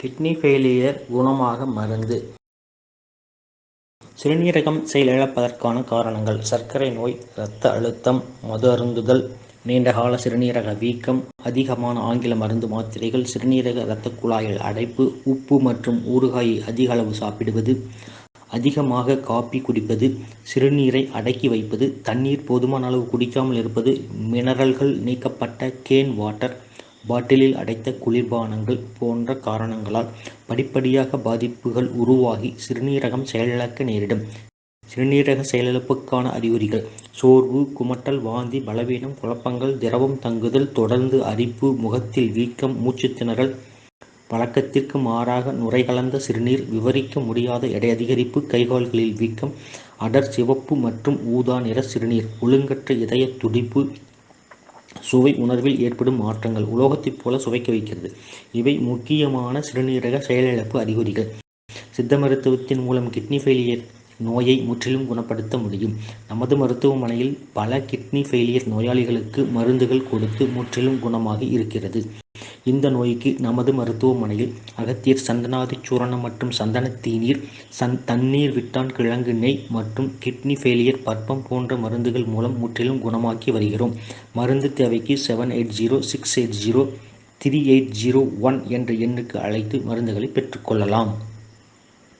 Kidney failure குணமாக மருந்து. சிறுநீரகம் செயலிழப்பதற்கான காரணங்கள். சர்க்கரை நோய் இரத்த அழுத்தம் மது அருந்துதல் நீண்டகால சிறுநீரக வீக்கம் அதிகமான ஆங்கில மருந்து மாத்திரைகள் சிறுநீரக இரத்த குழாயில் அடைப்பு உப்பு மற்றும் ஊறுகாயை அதிக அளவு சாப்பிடுவது அதிகமாக காப்பி குடிப்பது சிறுநீரை அடக்கி வைப்பது தண்ணீர் போதுமான அளவு குடிக்காமல் இருப்பது மினரல்கள் நீக்கப்பட்ட கேன் வாட்டர் பாட்டிலில் அடைத்த குளிர்பானங்கள் போன்ற காரணங்களால் படிப்படியாக பாதிப்புகள் உருவாகி சிறுநீரகம் செயலிழக்க நேரிடும். சிறுநீரக செயலிழப்புக்கான அறிகுறிகள். சோர்வு குமட்டல் வாந்தி பலவீனம் குழப்பங்கள் திரவம் தங்குதல் தொடர்ந்து அரிப்பு முகத்தில் வீக்கம் மூச்சுத்திணறல் வழக்கத்திற்கு மாறாக நுரை கலந்த சிறுநீர் விவரிக்க முடியாத எடை அதிகரிப்பு கைகால்களில் வீக்கம் அடர் சிவப்பு மற்றும் ஊதா நிற சிறுநீர் ஒழுங்கற்ற இதய துடிப்பு சுவை உணர்வில் ஏற்படும் மாற்றங்கள். உலோகத்தைப் போல சுவைக்க வைக்கிறது. இவை முக்கியமான சிறுநீரக செயலிழப்பு அறிகுறிகள். சித்த மருத்துவத்தின் மூலம் கிட்னி ஃபெயிலியர் நோயை முற்றிலும் குணப்படுத்த முடியும். நமது மருத்துவமனையில் பல கிட்னி ஃபெயிலியர் நோயாளிகளுக்கு மருந்துகள் கொடுத்து முற்றிலும் குணமாகி இருக்கிறது. இந்த நோய்க்கு நமது மருத்துவமனையில் அகத்தியர் சந்தனாதி சூரணம் மற்றும் சந்தன தீநீர் சந் தண்ணீர் விட்டான் கிழங்கு நெய் மற்றும் கிட்னி ஃபெயிலியர் பற்பம் போன்ற மருந்துகள் மூலம் முற்றிலும் குணமாக்கி வருகிறோம். மருந்து தேவைக்கு seven eight zero six eight zero three eight zero one என்ற எண்ணுக்கு அழைத்து மருந்துகளை பெற்றுக்கொள்ளலாம்